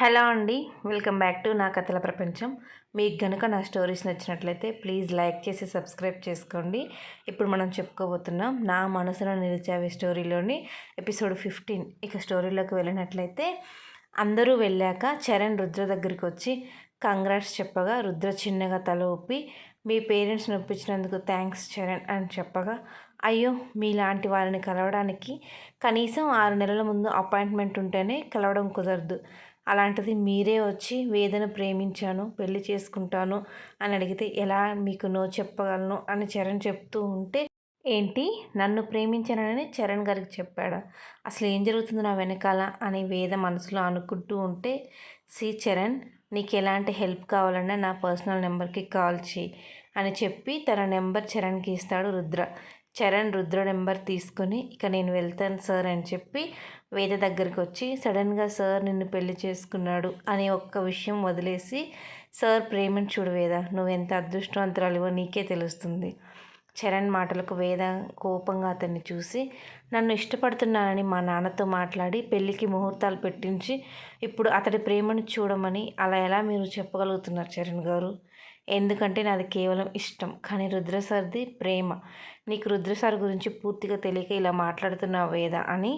Hello అండి welcome back to నా కథల ప్రపంచం. మీకు కనుక నా స్టోరీస్ నచ్చినట్లయితే ప్లీజ్ లైక్ చేసి సబ్స్క్రైబ్ చేసుకోండి. ఇప్పుడు మనం చెప్పుకోబోతున్నాం నా మనసులో నిలిచావే స్టోరీలోని ఎపిసోడ్ ఫిఫ్టీన్. ఇక స్టోరీలోకి వెళ్ళినట్లయితే అందరూ వెళ్ళాక చరణ్ రుద్ర దగ్గరికి వచ్చి కంగ్రాట్స్ చెప్పగా రుద్ర చిన్నగా తల ఊపి మీ పేరెంట్స్ని ఒప్పించినందుకు థ్యాంక్స్ చరణ్ అని చెప్పగా అయ్యో మీలాంటి వారిని కలవడానికి కనీసం ఆరు నెలల ముందు అపాయింట్మెంట్ ఉంటేనే కలవడం కుదరదు. అలాంటిది మీరే వచ్చి వేదను ప్రేమించాను పెళ్ళి చేసుకుంటాను అని అడిగితే ఎలా మీకు నో చెప్పగలను అని చరణ్ చెప్తూ ఉంటే ఏంటి? నన్ను ప్రేమించానని చరణ్ గారికి చెప్పాడు? అసలు ఏం జరుగుతుంది నా వెనకాల అని వేద మనసులో అనుకుంటూ ఉంటే సి చరణ్ నీకు ఎలాంటి హెల్ప్ కావాలన్నా నా పర్సనల్ నెంబర్కి కాల్ చేయి. అని చెప్పి తన నెంబర్ చరణ్కి ఇస్తాడు రుద్ర. చరణ్ రుద్ర నెంబర్ తీసుకొని ఇక నేను వెళ్తాను సార్ అని చెప్పి వేద దగ్గరికి వచ్చి సడన్గా సార్ నిన్ను పెళ్ళి చేసుకున్నాడు అనే ఒక్క విషయం వదిలేసి సార్ ప్రేమను చూడు వేద నువ్వు ఎంత అదృష్టవంతురాలివో నీకే తెలుస్తుంది. చరణ్ మాటలకు వేద కోపంగా అతన్ని చూసి నన్ను ఇష్టపడుతున్నానని మా నాన్నతో మాట్లాడి పెళ్ళికి ముహూర్తాలు పెట్టించి ఇప్పుడు అతడి ప్రేమను చూడమని అలా ఎలా మీరు చెప్పగలుగుతున్నారు చరణ్ గారు? ఎందుకంటే నాది కేవలం ఇష్టం. కానీ రుద్రసార్ది ప్రేమ. నీకు రుద్రసార్ గురించి పూర్తిగా తెలియక ఇలా మాట్లాడుతున్నావు వేద అని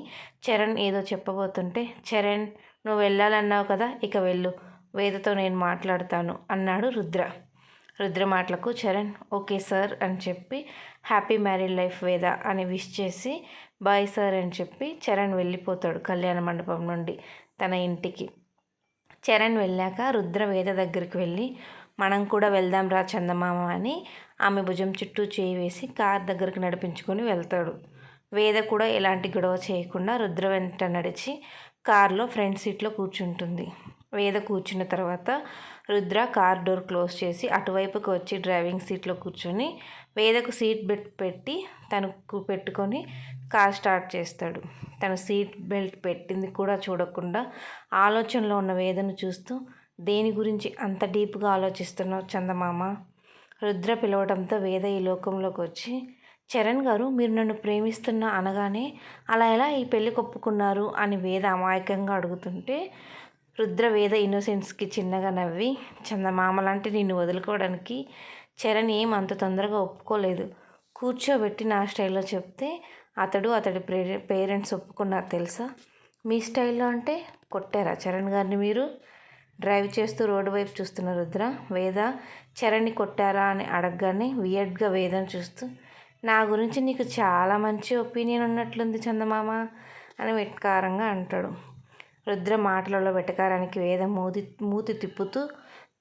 చరణ్ ఏదో చెప్పబోతుంటే చరణ్ నువ్వు వెళ్ళాలన్నావు కదా ఇక వెళ్ళు. వేదతో నేను మాట్లాడతాను అన్నాడు రుద్ర. రుద్ర మాటలకు చరణ్ ఓకే సార్ అని చెప్పి హ్యాపీ మ్యారీడ్ లైఫ్ వేద అని విష్ చేసి బాయ్ సార్ అని చెప్పి చరణ్ వెళ్ళిపోతాడు కళ్యాణ మండపం నుండి తన ఇంటికి. చరణ్ వెళ్ళాక రుద్ర వేద దగ్గరికి వెళ్ళి మనం కూడా వెళ్దాం రా చందమామ అని ఆమె భుజం చుట్టూ చేయి వేసి కార్ దగ్గరికి నడిపించుకొని వెళ్తాడు. వేద కూడా ఎలాంటి గొడవ చేయకుండా రుద్ర వెంట నడిచి కారులో ఫ్రంట్ సీట్లో కూర్చుంటుంది. వేద కూర్చున్న తర్వాత రుద్ర కార్ డోర్ క్లోజ్ చేసి అటువైపుకి వచ్చి డ్రైవింగ్ సీట్లో కూర్చొని వేదకు సీట్ బెల్ట్ పెట్టి తనకు పెట్టుకొని కార్ స్టార్ట్ చేస్తాడు. తను సీట్ బెల్ట్ పెట్టింది కూడా చూడకుండా ఆలోచనలో ఉన్న వేదను చూస్తూ దేని గురించి అంత డీప్గా ఆలోచిస్తున్నావు చందమామ? రుద్ర పిలవడంతో వేద ఈ లోకంలోకి వచ్చి చరణ్ గారు మీరు నన్ను ప్రేమిస్తున్నా అనగానే అలా ఎలా ఈ పెళ్ళి కొప్పుకున్నారు? అని వేద అమాయకంగా అడుగుతుంటే రుద్ర వేద ఇన్నోసెన్స్కి చిన్నగా నవ్వి చందమామ లాంటి నిన్ను వదులుకోవడానికి చరణ్ ఏం అంత తొందరగా ఒప్పుకోలేదు. కూర్చోబెట్టి నా స్టైల్లో చెప్తే అతడు అతడి పేరెంట్స్ ఒప్పుకున్నారు తెలుసా? మీ స్టైల్లో అంటే కొట్టారా చరణ్ గారిని మీరు? డ్రైవ్ చేస్తూ రోడ్డు వైపు చూస్తున్న రుద్ర వేద చరణ్ని కొట్టారా అని అడగగానే వియర్డ్గా వేదను చూస్తూ నా గురించి నీకు చాలా మంచి ఒపీనియన్ ఉన్నట్లుంది చందమామ అని వెటకారంగా అంటాడు. రుద్ర మాటలలో వెటకారానికి వేద మూతి మూతి తిప్పుతూ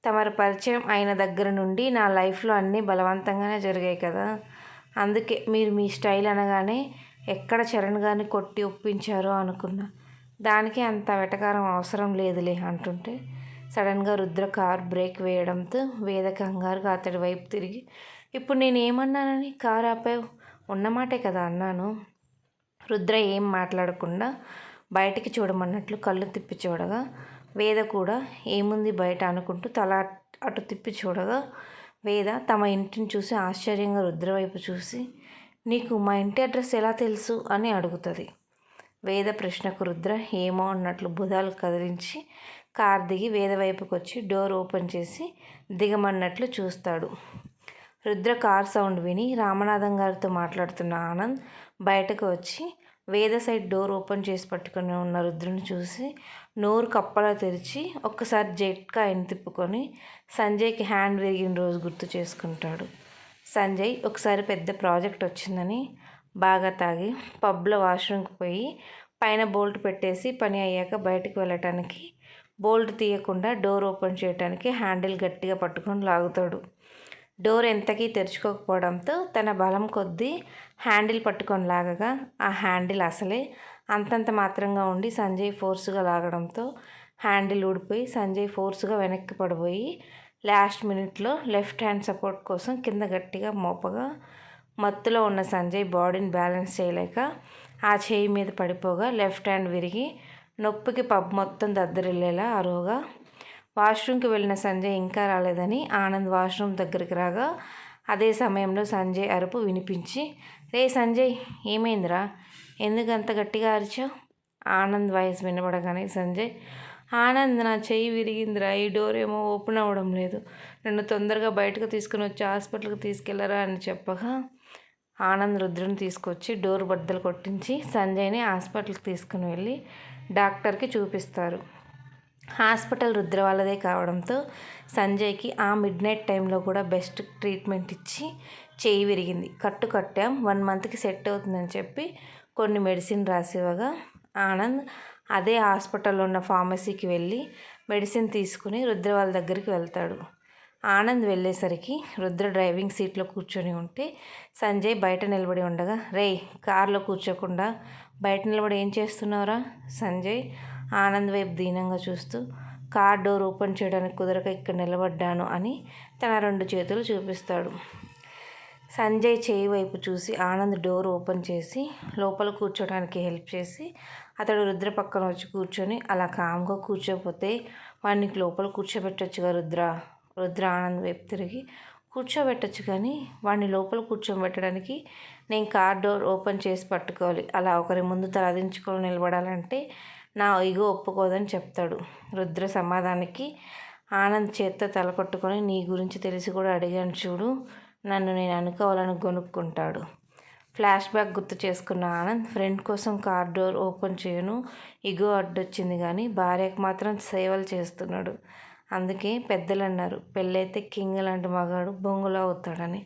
తమరు పరిచయం అయిన దగ్గర నుండి నా లైఫ్లో అన్నీ బలవంతంగానే జరిగాయి కదా. అందుకే మీరు మీ స్టైల్ అనగానే ఎక్కడ చరణ్ గారిని కొట్టి ఒప్పించారో అనుకున్నా. దానికి అంత వెటకారం అవసరం లేదులే అంటుంటే సడన్గా రుద్ర కార్ బ్రేక్ వేయడంతో వేద కంగారుగా అతడి వైపు తిరిగి ఇప్పుడు నేను ఏమన్నానని కార్ ఆపావు? ఉన్నమాటే కదా అన్నాను. రుద్ర ఏం మాట్లాడకుండా బయటికి చూడమన్నట్లు కళ్ళు తిప్పి చూడగా వేద కూడా ఏముంది బయట అనుకుంటూ తల అటు తిప్పి చూడగా వేద తమ ఇంటిని చూసి ఆశ్చర్యంగా రుద్ర వైపు చూసి నీకు మా ఇంటి అడ్రస్ ఎలా తెలుసు అని అడుగుతుంది. వేద ప్రశ్నకు రుద్ర ఏమో అన్నట్లు బుధాలు కదిలించి కార్ దిగి వేద వైపుకి వచ్చి డోర్ ఓపెన్ చేసి దిగమన్నట్లు చూస్తాడు. రుద్ర కార్ సౌండ్ విని రామనాథం గారితో మాట్లాడుతున్న ఆనంద్ బయటకు వచ్చి వేద సైడ్ డోర్ ఓపెన్ చేసి పట్టుకొని ఉన్న రుద్రుని చూసి నోరు కప్పలా తెరిచి ఒక్కసారి జట్కా ఆయన తిప్పుకొని సంజయ్కి హ్యాండ్ విరిగిన రోజు గుర్తు చేసుకుంటాడు. సంజయ్ ఒకసారి పెద్ద ప్రాజెక్ట్ వచ్చిందని బాగా తాగి పబ్లో వాష్రూమ్కి పోయి పైన బోల్ట్ పెట్టేసి పని అయ్యాక బయటకు వెళ్ళటానికి బోల్ట్ తీయకుండా డోర్ ఓపెన్ చేయడానికి హ్యాండిల్ గట్టిగా పట్టుకొని లాగుతాడు. డోర్ ఎంతకీ తెరుచుకోకపోవడంతో తన బలం కొద్దీ హ్యాండిల్ పట్టుకొని లాగగా ఆ హ్యాండిల్ అసలే అంతంత మాత్రంగా ఉండి సంజయ్ ఫోర్స్గా లాగడంతో హ్యాండిల్ ఊడిపోయి సంజయ్ ఫోర్స్గా వెనక్కి పడిపోయి లాస్ట్ మినిట్లో లెఫ్ట్ హ్యాండ్ సపోర్ట్ కోసం కింద గట్టిగా మోపగా మత్తులో ఉన్న సంజయ్ బాడీని బ్యాలెన్స్ చేయలేక ఆ చేయి మీద పడిపోగా లెఫ్ట్ హ్యాండ్ విరిగి నొప్పికి పబ్ మొత్తం దద్దరిల్లేలా అరువుగా వాష్రూమ్కి వెళ్ళిన సంజయ్ ఇంకా రాలేదని ఆనంద్ వాష్రూమ్ దగ్గరికి రాగా అదే సమయంలో సంజయ్ అరుపు వినిపించి రే సంజయ్ ఏమైందిరా? ఎందుకు అంత గట్టిగా అరిచావు? ఆనంద్ వాయిస్ వినబడగానే సంజయ్ ఆనంద్ నా చెయ్యి విరిగిందిరా ఈ డోర్ ఏమో ఓపెన్ అవ్వడం లేదు. నన్ను తొందరగా బయటకు తీసుకుని వచ్చి హాస్పిటల్కి తీసుకెళ్ళరా? అని చెప్పగా ఆనంద్ రుద్రుని తీసుకొచ్చి డోర్ బద్దలు కొట్టించి సంజయ్ని హాస్పిటల్కి తీసుకుని వెళ్ళి డాక్టర్కి చూపిస్తారు. హాస్పిటల్ రుద్ర వాళ్ళదే కావడంతో సంజయ్కి ఆ మిడ్ నైట్ టైంలో కూడా బెస్ట్ ట్రీట్మెంట్ ఇచ్చి చేయి విరిగింది. కట్టు కట్టాం వన్ మంత్కి సెట్ అవుతుందని చెప్పి కొన్ని మెడిసిన్ రాసివ్వగా ఆనంద్ అదే హాస్పిటల్లో ఉన్న ఫార్మసీకి వెళ్ళి మెడిసిన్ తీసుకుని రుద్ర వాళ్ళ దగ్గరికి వెళ్తాడు. ఆనంద్ వెళ్ళేసరికి రుద్ర డ్రైవింగ్ సీట్లో కూర్చొని ఉంటే సంజయ్ బయట నిలబడి ఉండగా రే కార్లో కూర్చోకుండా బయట నిలబడి ఏం చేస్తున్నావురా? సంజయ్ ఆనంద్ వైపు దీనంగా చూస్తూ కార్ డోర్ ఓపెన్ చేయడానికి కుదరక ఇక్కడ నిలబడ్డాను అని తన రెండు చేతులు చూపిస్తాడు. సంజయ్ చేయి వైపు చూసి ఆనంద్ డోర్ ఓపెన్ చేసి లోపల కూర్చోడానికి హెల్ప్ చేసి అతడు రుద్ర పక్కన వచ్చి కూర్చొని అలా కామ్గా కూర్చోపోతే వాడికి లోపల కూర్చోబెట్టచ్చుగా రుద్ర రుద్ర ఆనంద్ వైపు తిరిగి కూర్చోబెట్టచ్చు కానీ వాడిని లోపల కూర్చోబెట్టడానికి నేను కార్ డోర్ ఓపెన్ చేసి పట్టుకోవాలి. అలా ఒకరి ముందు తలదించుకొని నిలబడాలంటే నా ఇగో ఒప్పుకోదని చెప్తాడు. రుద్ర సమాధానికి ఆనంద్ చేత్తో తల కొట్టుకొని నీ గురించి తెలిసి కూడా అడిగాను చూడు నన్ను నేను అనుకోవాలని కొనుక్కుంటాడు ఫ్లాష్ బ్యాక్ గుర్తు చేసుకున్న ఆనంద్ ఫ్రెండ్ కోసం కార్ డోర్ ఓపెన్ చేయను ఇగో అడ్డొచ్చింది కానీ భార్యకు మాత్రం సేవలు చేస్తున్నాడు. అందుకే పెద్దలు అన్నారు పెళ్ళైతే కింగ్ లాంటి మగాడు బొంగులా అవుతాడని.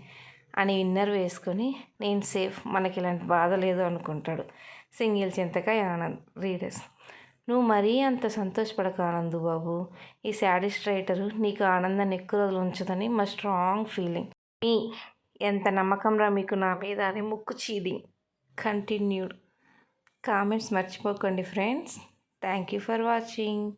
అని ఇన్నర్ వేసుకొని నేను సేఫ్ మనకి ఇలాంటి బాధ లేదు అనుకుంటాడు. సింగిల్ చింతకాయ ఆనంద్ రీడర్స్. నువ్వు మరీ అంత సంతోషపడక ఆనందు బాబు. ఈ శాడిస్ట్ రైటరు నీకు ఆనందాన్ని ఎక్కువ రోజులు ఉంచదని మా స్ట్రాంగ్ ఫీలింగ్. మీ ఎంత నమ్మకం రా మీకు నా మీద అని ముక్కు చీది. కంటిన్యూడ్. కామెంట్స్ మర్చిపోకండి friends. Thank you for watching.